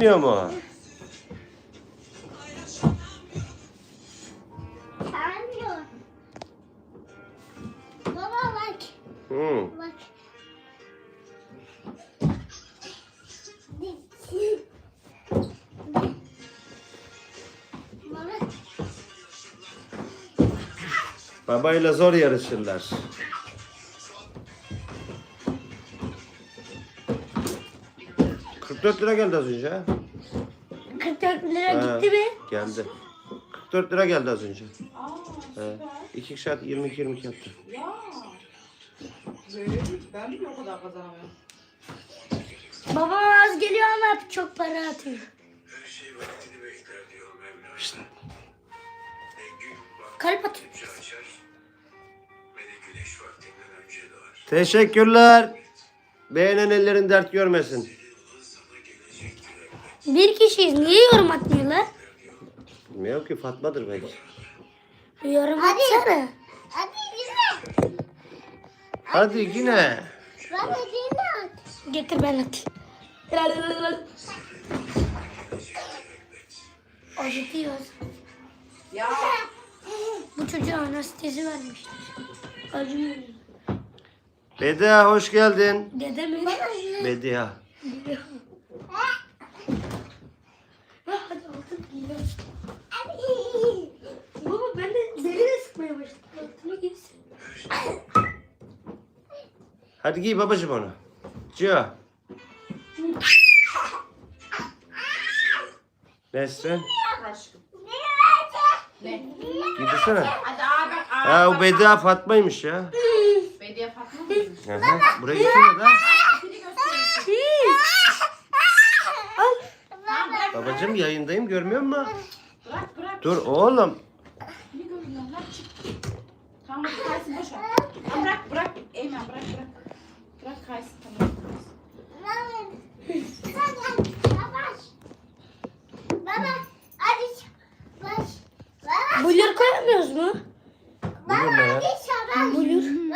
Beğenmiyor mu? Anlıyor. Baba bak. Hı. Bak. Baba. Babayla zor yarışırlar. ...44 lira geldi az önce. ha. 44 lira Ha, gitti mi? Geldi. 44 lira geldi az önce. Aa, He. İki saat 22 22 yaptı. ya. Böyle değil. Ben bile o kadar kazanamıyorum. Babam az geliyor ama çok para atıyor. Şey Kalp atıyor. Teşekkürler. Beğenen ellerin dert görmesin. Bir kişiyiz. Niye yorum atmıyorlar? Bilmiyorum ki Fatma'dır belki. Yorum atsana. Hadi yine. Hadi yine. Baba yine at. Getir ben atayım. Acıtıyoruz. Ya. Bu çocuğa anestezi vermişler. Acımıyor. Bedia hoş geldin. Dede mi? Bedia. Ha, Hadi altın giyiyorum. Baba ben de deli de sıkmaya başladım. Altını giysin. Hadi giy babacım onu. Cio. Nesrin. Aşkım. Ne? Giysene. Hadi abi. Abi. Ha o Bedia Fatma'ymış ya. Bediye Fatma? Aha, buraya gitsene. Seni göstereyim. Babacım yayındayım görmüyor musun? Bırak bırak. Dur oğlum. Ne görüyorsun lan çık. Tamam hadi kaysın boş ver. Tamam, bırak bırak. Eymen bırak bırak. Bırak kaysın tamam. Blur koyamıyoruz mu? Buyur ne ya? Blur.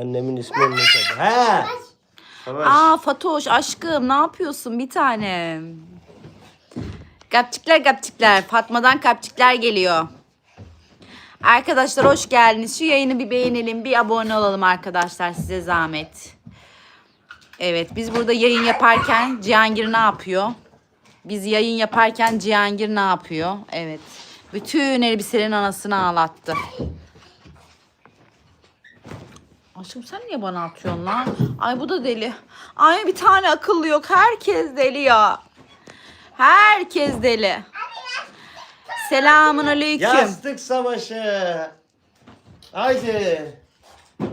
Annemin ismini ne tadı? He. Savaş. Aa Fatoş aşkım ne yapıyorsun bir tanem? Kapçıklar kapçıklar. Fatma'dan kapçıklar geliyor. Arkadaşlar hoş geldiniz. Şu yayını bir beğenelim, bir abone olalım arkadaşlar size zahmet. Evet biz burada yayın yaparken Cihangir ne yapıyor? Biz yayın yaparken Cihangir ne yapıyor? Evet. Bütün elbiselerin anasını ağlattı. Aşkım sen niye bana atıyorsun lan? Ay bu da deli. Ay bir tane akıllı yok. Herkes deli ya. Herkes deli. Selamun aleyküm. Yastık savaşı. Haydi.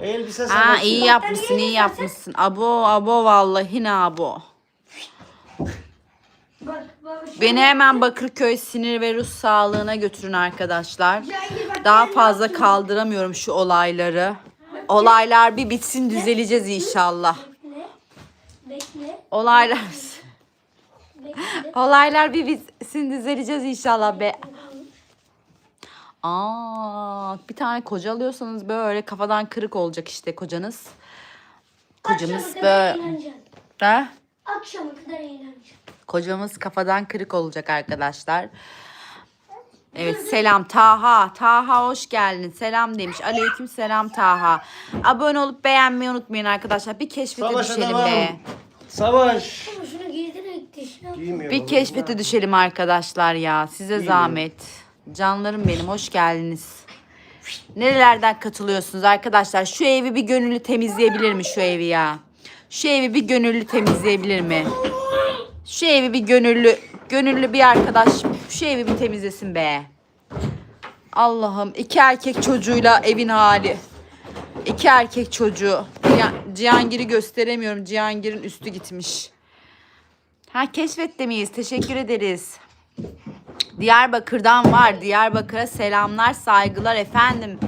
Elbise savaşı. Aa iyi yapmışsın, iyi yapmışsın. Abo abo vallahi ne abo. Beni hemen Bakırköy sinir ve ruh sağlığına götürün arkadaşlar. Daha fazla kaldıramıyorum şu olayları. Olaylar bir bitsin düzeleceğiz inşallah. Olaylar. Olaylar bir bitsin düzeleceğiz inşallah be. Aa, bir tane koca alıyorsanız böyle kafadan kırık olacak işte kocanız. Kocamız Akşama kadar böyle. eğleneceksin. Ha? Akşama kadar eğleneceksin. Kocamız kafadan kırık olacak arkadaşlar. Evet selam Taha. Taha hoş geldin. Selam demiş. Aleyküm selam Taha. Abone olup beğenmeyi unutmayın arkadaşlar. Bir keşfete Savaşa düşelim devam. be. Savaş. Şunu dişine. Giymiyor Bir keşfete düşelim arkadaşlar ya. Size İyi. zahmet. Canlarım benim hoş geldiniz. Nerelerden katılıyorsunuz arkadaşlar? Şu evi bir gönüllü temizleyebilir mi şu evi ya? Şu evi bir gönüllü temizleyebilir mi? Şu evi bir gönüllü gönüllü bir arkadaş şu evi bir temizlesin be. Allah'ım iki erkek çocuğuyla evin hali. İki erkek çocuğu. Ya, Cihangir'i gösteremiyorum. Cihangir'in üstü gitmiş. Ha keşfette miyiz? Teşekkür ederiz. Diyarbakır'dan var. Diyarbakır'a selamlar, saygılar efendim.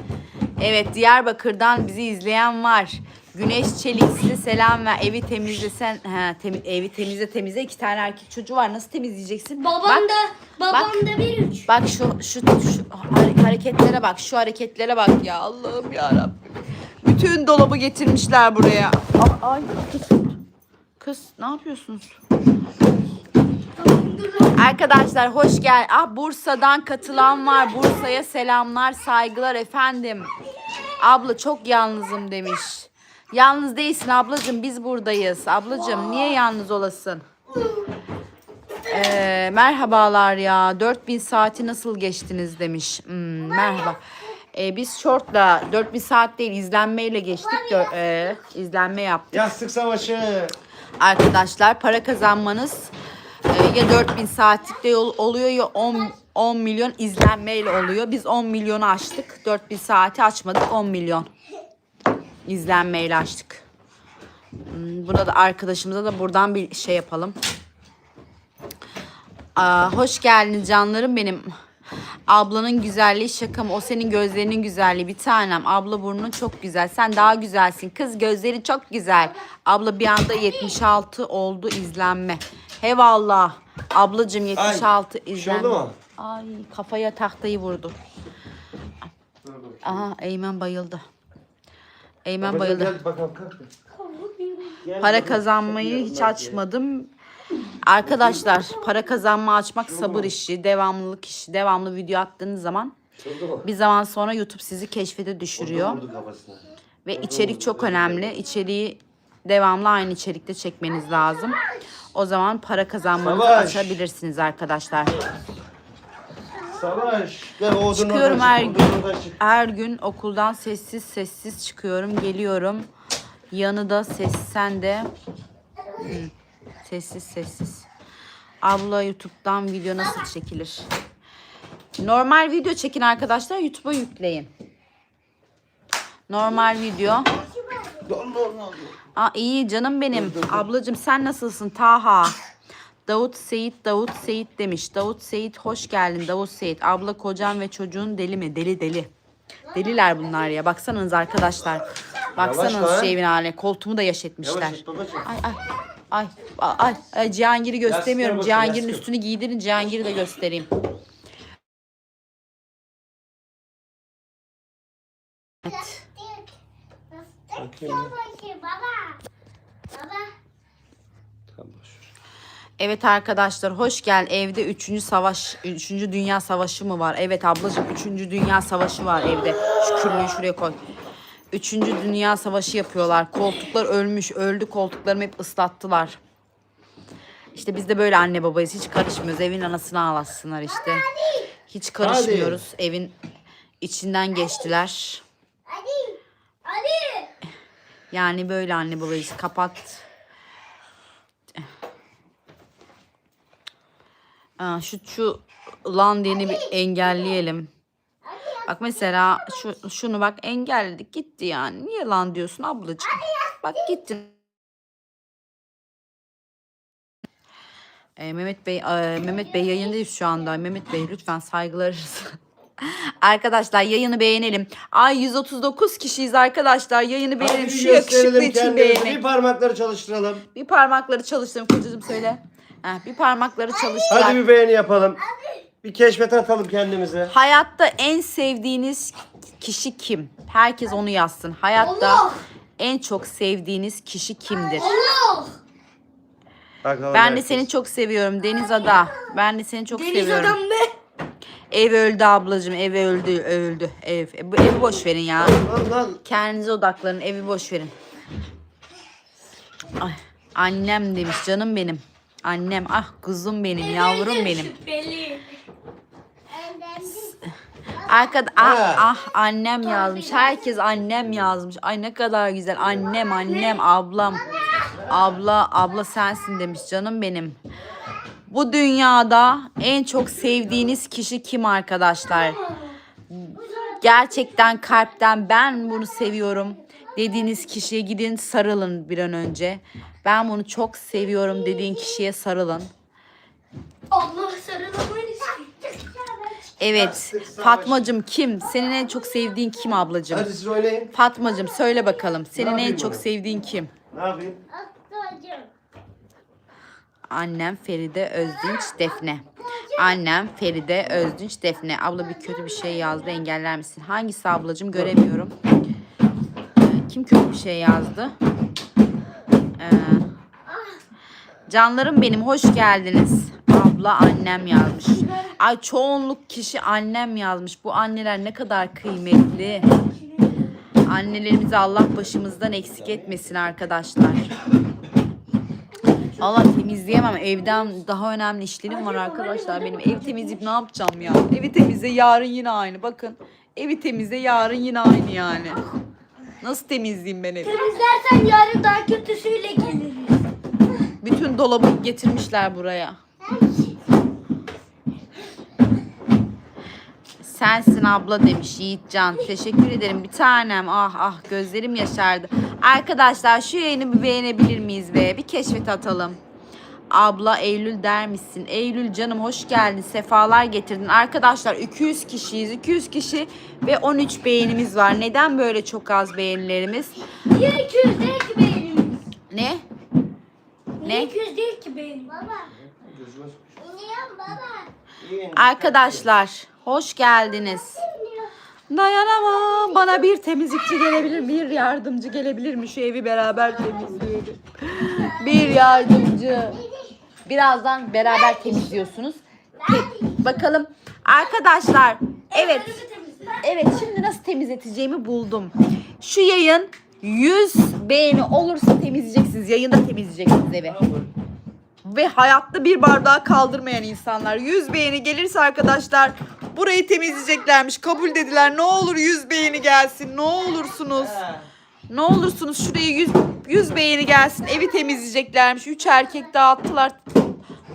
Evet Diyarbakır'dan bizi izleyen var. Güneş Çelik size selam ver. Evi temizlesen, ha, temi- evi temizle temizle. iki tane erkek çocuğu var. Nasıl temizleyeceksin? Babam Bak, da babam bak. da bir üç. Bak şu şu şu hare- hareketlere bak. Şu hareketlere bak ya. Allah'ım ya Rabbim. Bütün dolabı getirmişler buraya. Ay, ay kız. Ne yapıyorsunuz? Arkadaşlar hoş gel. Ah Bursa'dan katılan var. Bursa'ya selamlar, saygılar efendim. Abla çok yalnızım demiş. Yalnız değilsin ablacığım biz buradayız. Ablacığım niye yalnız olasın? Ee, merhabalar ya. 4000 saati nasıl geçtiniz demiş. Hmm, merhaba. Ee, biz shortla 4000 saat değil izlenmeyle geçtik. Dö- e, izlenme yaptık. Yastık savaşı. Arkadaşlar para kazanmanız e, ya 4000 saatlikte yol oluyor ya 10 10 milyon izlenmeyle oluyor. Biz 10 milyonu açtık. 4000 saati açmadık 10 milyon izlenmeyle açtık. Hmm, Buna da arkadaşımıza da buradan bir şey yapalım. Aa, hoş geldin canlarım benim. Ablanın güzelliği şaka mı? O senin gözlerinin güzelliği bir tanem. Abla burnun çok güzel. Sen daha güzelsin. Kız gözleri çok güzel. Abla bir anda 76 oldu izlenme. Hevallah. Ablacım 76 Bir şey izlenme. oldu mu? Ay kafaya tahtayı vurdu. Aha Eymen bayıldı. Eymen bayıldı. Para kazanmayı hiç açmadım. Arkadaşlar para kazanma açmak sabır işi, devamlılık işi. Devamlı video attığınız zaman bir zaman sonra YouTube sizi keşfete düşürüyor. Ve içerik çok önemli. İçeriği devamlı aynı içerikte çekmeniz lazım. O zaman para kazanmanızı Savaş. açabilirsiniz arkadaşlar. Savaş. Çıkıyorum her gün. Her gün okuldan sessiz sessiz çıkıyorum. Geliyorum. Yanı da ses sen de. Hı, Sessiz sessiz. Abla YouTube'dan video nasıl çekilir? Normal video çekin arkadaşlar. YouTube'a yükleyin. Normal video. Aa, iyi canım benim. Ablacığım sen nasılsın? Taha. Davut Seyit, Davut Seyit demiş. Davut Seyit hoş geldin Davut Seyit. Abla kocan ve çocuğun deli mi? Deli deli. Deliler bunlar ya. Baksanız arkadaşlar. Baksanız Yavaş lan. şu evin haline. Koltuğumu da yaş etmişler. Yavaş et babacığım. Ay ay. Ay, ay, ay, Cihangir'i göstermiyorum. bakın, Cihangir'in yastık. üstünü giydirin. Cihangir'i de göstereyim. Evet. Bakayım. Baba. Baba. Tamam, boş ver. Evet arkadaşlar hoş gel. Evde 3. savaş, 3. Dünya Savaşı mı var? Evet ablacığım 3. Dünya Savaşı var evde. Şu kürünü şuraya koy. 3. Dünya Savaşı yapıyorlar. Koltuklar ölmüş. Öldü koltuklarımı hep ıslattılar. İşte biz de böyle anne babayız. Hiç karışmıyoruz. Evin anasını ağlatsınlar işte. Hiç karışmıyoruz. Evin içinden geçtiler. Ali. Ali. Yani böyle anne babayız. Kapat. Aa, şu şu lan diyeni bir engelleyelim. Bak mesela şu şunu bak engelledik gitti yani. Niye lan diyorsun ablacığım? Bak gitti. Ee, Mehmet Bey, e, Mehmet Bey yayındayız şu anda. Mehmet Bey lütfen saygılarız. arkadaşlar yayını beğenelim. Ay 139 kişiyiz arkadaşlar. Yayını beğenelim. Hadi bir Şu yakışıklı gösterelim için kendimizi. beğenin. Bir parmakları çalıştıralım. Bir parmakları çalıştırın kocacığım söyle. Ha, bir parmakları çalıştılar. Hadi bir beğeni yapalım. Bir keşfete atalım kendimizi. Hayatta en sevdiğiniz kişi kim? Herkes onu yazsın. Hayatta Allah! en çok sevdiğiniz kişi kimdir? Allah. Bakalım Ben de herkes. seni çok seviyorum Deniz Ada. Ben de seni çok Deniz seviyorum. adam ne? Ev öldü ablacığım. Ev öldü, öldü. Ev. E, bu evi boş verin ya. Lan lan. Kendinize odaklanın. Evi boş verin. Ay, annem demiş canım benim. Annem ah kuzum benim yavrum benim. Belli. Arkada ah, ah annem yazmış. Herkes annem yazmış. Ay ne kadar güzel. Annem annem ablam. Abla abla sensin demiş canım benim. Bu dünyada en çok sevdiğiniz kişi kim arkadaşlar? Gerçekten kalpten ben bunu seviyorum dediğiniz kişiye gidin sarılın bir an önce. Ben bunu çok seviyorum dediğin kişiye sarılın. Allah sarılamayız. Evet. Fatmacım kim? Senin en çok sevdiğin kim ablacığım? Hadi oynayın. Fatmacım söyle bakalım. Senin en yapayım çok bunu? sevdiğin kim? Ne yapayım? Annem Feride Özdinç Defne. Annem Feride Özdinç Defne. Abla bir kötü bir şey yazdı engeller misin? Hangisi ablacığım göremiyorum. Ee, Kim kötü bir şey yazdı? Ee, canlarım benim hoş geldiniz. Abla annem yazmış. Ay çoğunluk kişi annem yazmış. Bu anneler ne kadar kıymetli. Annelerimizi Allah başımızdan eksik etmesin arkadaşlar. Allah temizleyemem. Evden daha önemli işlerim var arkadaşlar. Benim ev temizleyip ne yapacağım ya? Evi temizle yarın yine aynı. Bakın evi temizle yarın yine aynı yani. Nasıl temizleyeyim ben evi? Temizlersen yarın daha kötüsüyle geliriz. Bütün dolabı getirmişler buraya. Sensin abla demiş Yiğitcan. Teşekkür ederim bir tanem. Ah ah gözlerim yaşardı. Arkadaşlar şu yayını bir beğenebilir miyiz be? Bir keşfet atalım. Abla Eylül der misin? Eylül canım hoş geldin. Sefalar getirdin. Arkadaşlar 200 kişiyiz. 200 kişi ve 13 beğenimiz var. Neden böyle çok az beğenilerimiz? Niye 200 değil ki beğenimiz? Ne? Niye Ne? 200 değil ki beğenimiz? Baba. Gözüme baba. İyi, Arkadaşlar hoş geldiniz. Dayanamam. Bana bir temizlikçi gelebilir, bir yardımcı gelebilir mi? Şu evi beraber temizleyelim. Bir yardımcı. Birazdan beraber temizliyorsunuz. Te- bakalım. Arkadaşlar, evet. Evet, şimdi nasıl temizleteceğimi buldum. Şu yayın 100 beğeni olursa temizleyeceksiniz. Yayında temizleyeceksiniz evi ve hayatta bir bardağı kaldırmayan insanlar. 100 beğeni gelirse arkadaşlar burayı temizleyeceklermiş. Kabul dediler. Ne olur 100 beğeni gelsin. Ne olursunuz. Ne olursunuz şuraya 100 100 beğeni gelsin. Evi temizleyeceklermiş. 3 erkek dağıttılar.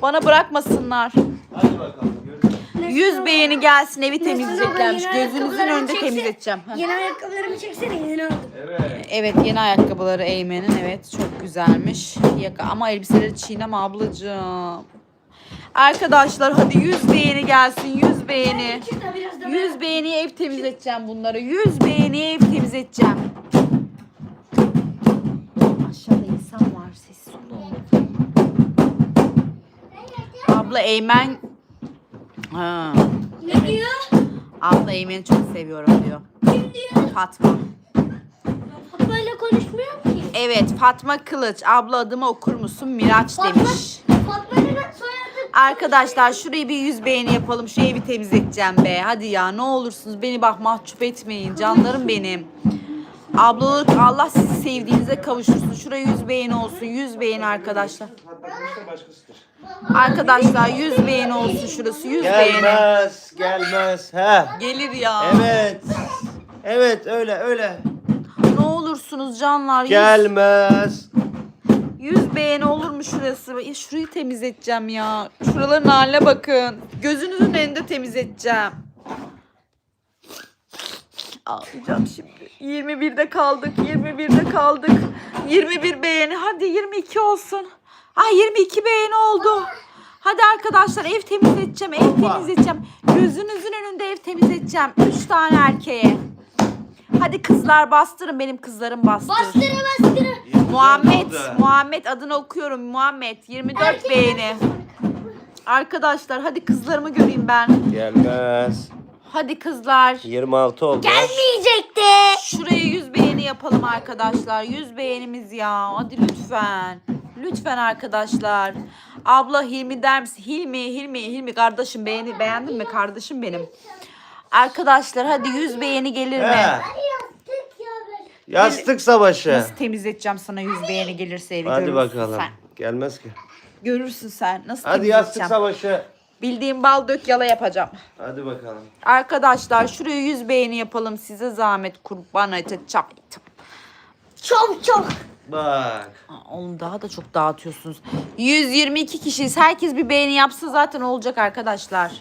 Bana bırakmasınlar. Hadi bakalım. görüşürüz. 100 beğeni gelsin evi temizleyeceklermiş. Gözünüzün önünde çekse- temizleteceğim. Ha. Yeni ayakkabılarımı çeksene yeni aldım. Evet. Evet yeni ayakkabıları Eymen'in evet çok güzelmiş. Yaka ama elbiseleri çiğneme ablacığım. Arkadaşlar hadi 100 beğeni gelsin 100 beğeni. Çık da biraz da 100 beğeniye ev temizleteceğim bunları. 100 beğeniye ev temizleteceğim. Aşağıda insan var. Sessiz olun. Abla Eymen... Ha. Ne diyor? Abla Eymen'i çok seviyorum diyor. Kim diyor? Fatma. Fatma ile konuşmuyor ki. Evet Fatma Kılıç. Abla adımı okur musun? Miraç Fatma, demiş. Arkadaşlar şurayı bir yüz beğeni yapalım. Şu evi temizleteceğim be. Hadi ya ne olursunuz beni bak mahcup etmeyin. Canlarım benim. Ablalık Allah sizi sevdiğinize kavuştursun. Şuraya yüz beğeni olsun. Yüz beğeni arkadaşlar. Arkadaşlar yüz beğeni olsun şurası. Yüz beğeni. Gelmez, gelmez. He. Gelir ya. Evet. Evet, öyle, öyle. Ne olursunuz canlar. Yüz, Gelmez. Yüz beğeni olur mu şurası? Ya Şurayı temizleteceğim ya. Şuraların haline bakın. Gözünüzün önünde temizleteceğim. Ağlayacağım şimdi. 21'de kaldık. 21'de kaldık. 21 beğeni. Hadi 22 olsun. Ay 22 beğeni oldu. Hadi arkadaşlar ev temizleteceğim. Ev temizleteceğim. Gözünüzün önünde ev temizleteceğim. 3 tane erkeğe. Hadi kızlar bastırın benim kızlarım bastır. Bastıra bastıra. Muhammed, oldu. Muhammed adını okuyorum. Muhammed 24 beğeni. Arkadaşlar hadi kızlarımı göreyim ben. Gelmez. Hadi kızlar. 26 oldu. Gelmeyecekti. Şuraya 100 beğeni yapalım arkadaşlar. 100 beğenimiz ya. Hadi lütfen. Lütfen arkadaşlar. Abla Hilmi der misin? Hilmi, Hilmi, Hilmi kardeşim beğeni beğendin mi kardeşim benim? Arkadaşlar hadi 100 beğeni gelir mi? He. Yastık savaşı. Nasıl temizleteceğim sana 100 beğeni gelirse evi Hadi görürsün bakalım. sen. Gelmez ki. Görürsün sen. Nasıl Hadi yastık temizleteceğim? savaşı. Bildiğim bal dök yala yapacağım. Hadi bakalım. Arkadaşlar şuraya 100 beğeni yapalım. Size zahmet kurban edeceğim. Çok çok. Bak. Aa, Oğlum daha da çok dağıtıyorsunuz. 122 kişiyiz. Herkes bir beğeni yapsa zaten olacak arkadaşlar.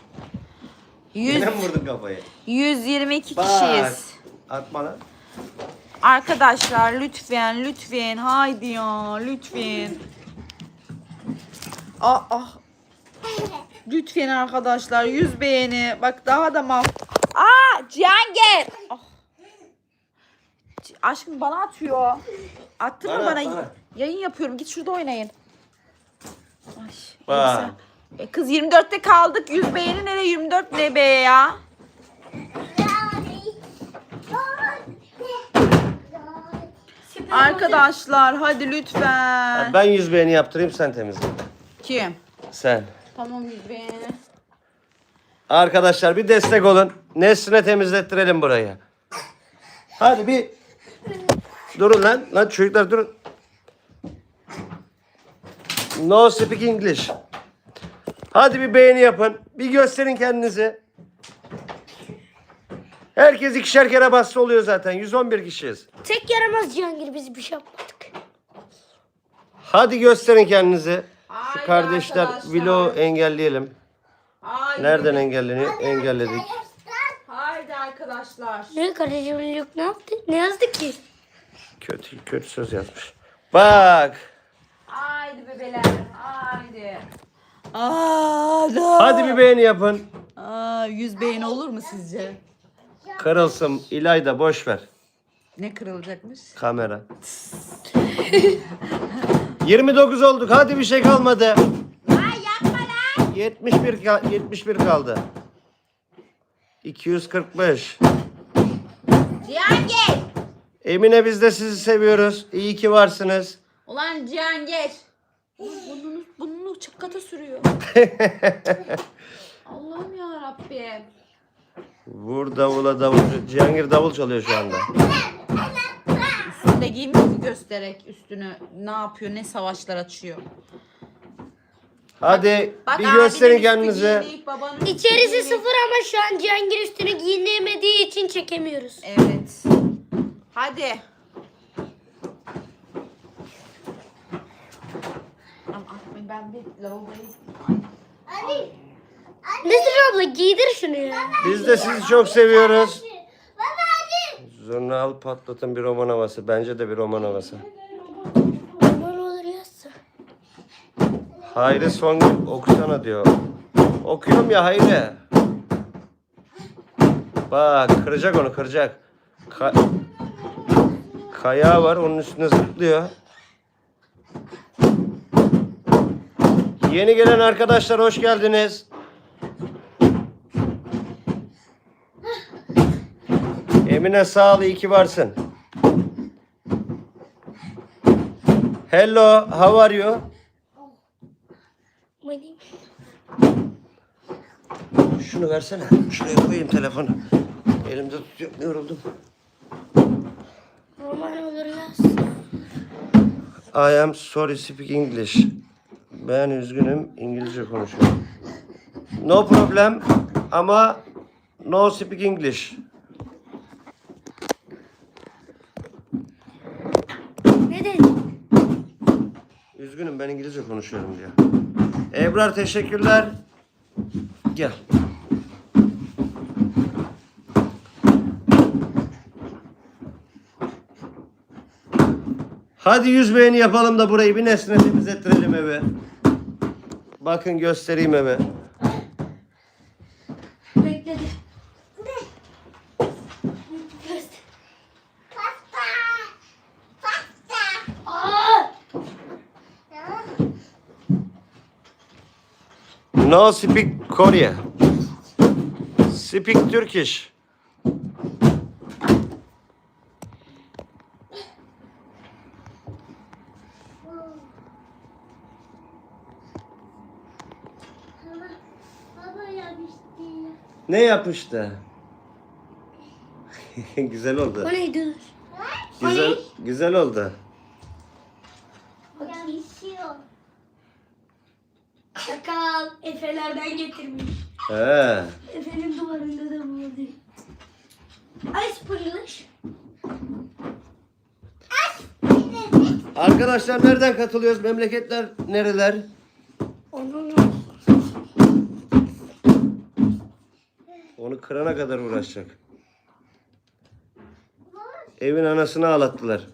100, Yine mi vurdun kafayı? 122 Bak. kişiyiz. Atma lan. Arkadaşlar lütfen lütfen haydi ya lütfen. Ah ah. Lütfen arkadaşlar 100 beğeni. Bak daha da mal. Aa Cihangir. Ah. Aşkım bana atıyor. Attırma Bana bana. bana. Yayın yapıyorum. Git şurada oynayın. Ay, Bak. E, Kız 24'te kaldık. 100 beğeni nereye 24 ne be ya? Arkadaşlar hadi lütfen. Ben yüz beğeni yaptırayım sen temizle. Kim? Sen. Tamam gibi. Arkadaşlar bir destek olun. Nesrine temizlettirelim burayı. Hadi bir durun lan. Lan çocuklar durun. No speak English. Hadi bir beğeni yapın. Bir gösterin kendinizi. Herkes ikişer kere bassa oluyor zaten. 111 kişiyiz. Tek yaramaz Cihangir biz bir şey yapmadık. Hadi gösterin kendinizi. Şu Haydi kardeşler arkadaşlar. vlog engelleyelim. Haydi. Nereden engelleniyor? Engelledik. Haydi arkadaşlar. Ne kardeşim yok ne yaptı? Ne yazdı ki? Kötü kötü söz yazmış. Bak. Haydi bebeler. Haydi. Hadi. Hadi bir beğeni yapın. Aa, 100 beğeni olur mu sizce? Kırılsın. İlayda boş ver. Ne kırılacakmış? Kamera. 29 olduk. Hadi bir şey kalmadı. Ay yapma lan. 71 ka- 71 kaldı. 245. Cihangir. Emine biz de sizi seviyoruz. İyi ki varsınız. Ulan Cihangir. Bununu, bununu çakata sürüyor. Allah'ım ya Rabbim. Vur davula davulcu. Cihangir davul çalıyor şu anda. Üstünde giymiyor ki göstererek üstünü ne yapıyor ne savaşlar açıyor. Hadi Bak bir abinin gösterin üstü babanın üstü İçerisi sıfır ama şu an Cihangir üstüne giyinemediği için çekemiyoruz. Evet. Hadi. Tamam, ben bir lavaboya Nesrin abla giydir şunu ya. Biz de sizi çok seviyoruz. Zurnal patlatın bir roman havası. Bence de bir roman havası. Aman olur yazsa. Hayri Songül okusana diyor. Okuyorum ya Hayri. Bak kıracak onu kıracak. Ka- Kayağı var onun üstüne zıplıyor. Yeni gelen arkadaşlar hoş geldiniz. Emine sağ ol iyi ki varsın. Hello, how are you? Şunu versene. Şuraya koyayım telefonu. Elimde tutuyorum. Yoruldum. Aman olur yazsa. I am sorry speak English. Ben üzgünüm. İngilizce konuşuyorum. No problem. Ama no speak English. Ne dedin? Üzgünüm ben İngilizce konuşuyorum diyor. Ebrar teşekkürler. Gel. Hadi yüz beğeni yapalım da burayı bir nesne temizlettirelim evi. Bakın göstereyim evi. No speak Korea. Speak Turkish. Ne yapıştı? güzel O oldu. neydi? Güzel güzel oldu. Arkadaşlar nereden katılıyoruz? Memleketler nereler? Onun Onu kırana kadar uğraşacak. Evin anasını ağlattılar.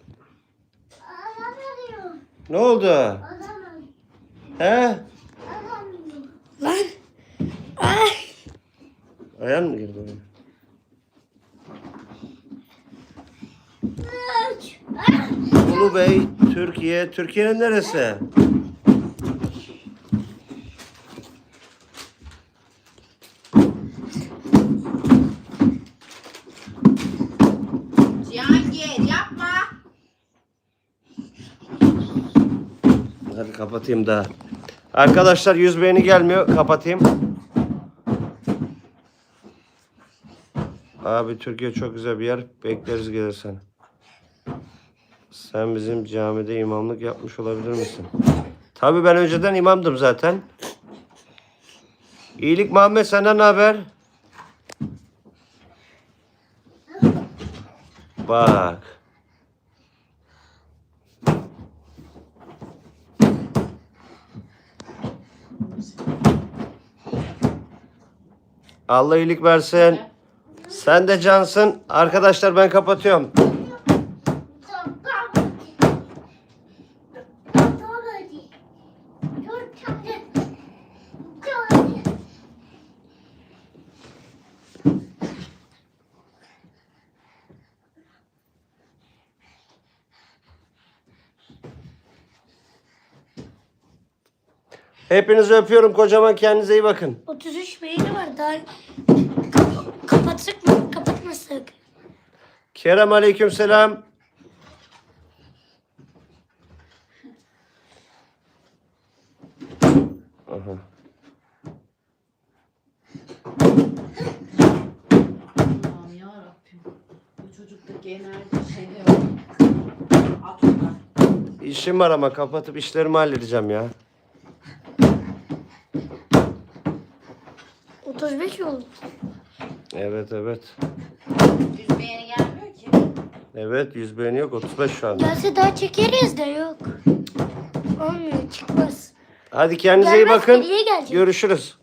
Ne oldu? He? Lan. Ay. Ayağın mı girdi oraya? Ulu Bey, Türkiye. Türkiye'nin neresi? Cihangir yapma. Hadi kapatayım da. Arkadaşlar 100 beğeni gelmiyor. Kapatayım. Abi Türkiye çok güzel bir yer. Bekleriz gelirsen. Sen bizim camide imamlık yapmış olabilir misin? Tabii ben önceden imamdım zaten. İyilik Muhammed senden ne haber? Bak. Allah iyilik versin. Sen de cansın. Arkadaşlar ben kapatıyorum. Hepinizi öpüyorum kocaman kendinize iyi bakın. 33 beğeni var daha Kap- kapatsak mı kapatmasak? Kerem aleyküm selam. Aha. Allah'ım yarabbim. Bu çocuktaki enerji şeyde yok. At oradan. İşim var ama kapatıp işlerimi halledeceğim ya. 35 oldu. Evet evet. Yüz beğeni gelmiyor ki. Evet 100 beğeni yok 35 şu anda. Gelse daha çekeriz de yok. Olmuyor çıkmaz. Hadi kendinize iyi Gelmez, bakın. geriye gelecek. Görüşürüz.